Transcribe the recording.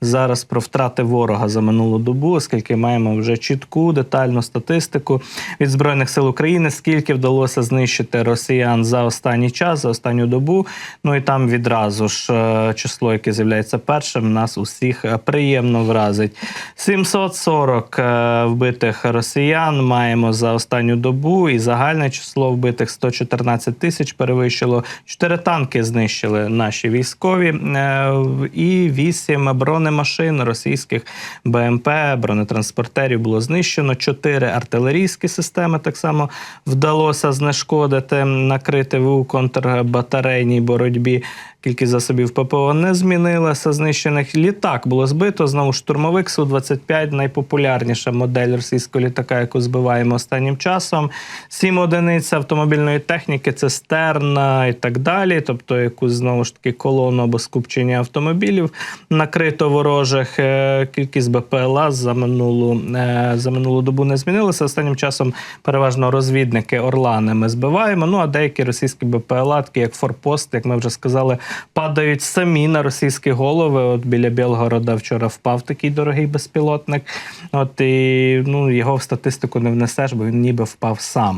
зараз про втрати ворога за минулу добу, оскільки маємо вже чітку детальну статистику від збройних сил України, скільки вдалося знищити росіян за останній час, за останню добу. Ну і там відразу ж е, число, яке з'являється першим, нас усіх е, приємно вразить. 740 е, вбитих росіян маємо за останню добу, і загальне число вбитих 114 тисяч перевищило. Чотири танки знищили наші військові і вісім бронемашин російських БМП, бронетранспортерів було знищено. Чотири артилерійські системи так само вдалося знешкодити, накрити в контрбатарейній боротьбі. Кількість засобів ППО не змінилася. Знищених літак було збито. Знову штурмовик Су-25, найпопулярніша модель російського літака, яку збиваємо останнім часом. Сім одиниць автомобільної техніки, цистерна і так далі. Тобто, якусь знову ж таки колону або скупчення автомобілів накрито ворожих. Е, Кількість БПЛА за минулу е, за минулу добу не змінилася. Останнім часом переважно розвідники Орлани ми збиваємо. Ну а деякі російські БПЛА, такі як Форпост, як ми вже сказали, падають самі на російські голови. От біля Білгорода вчора впав такий дорогий безпілотник. От і ну його в статистику не внесеш, бо він ніби впав сам.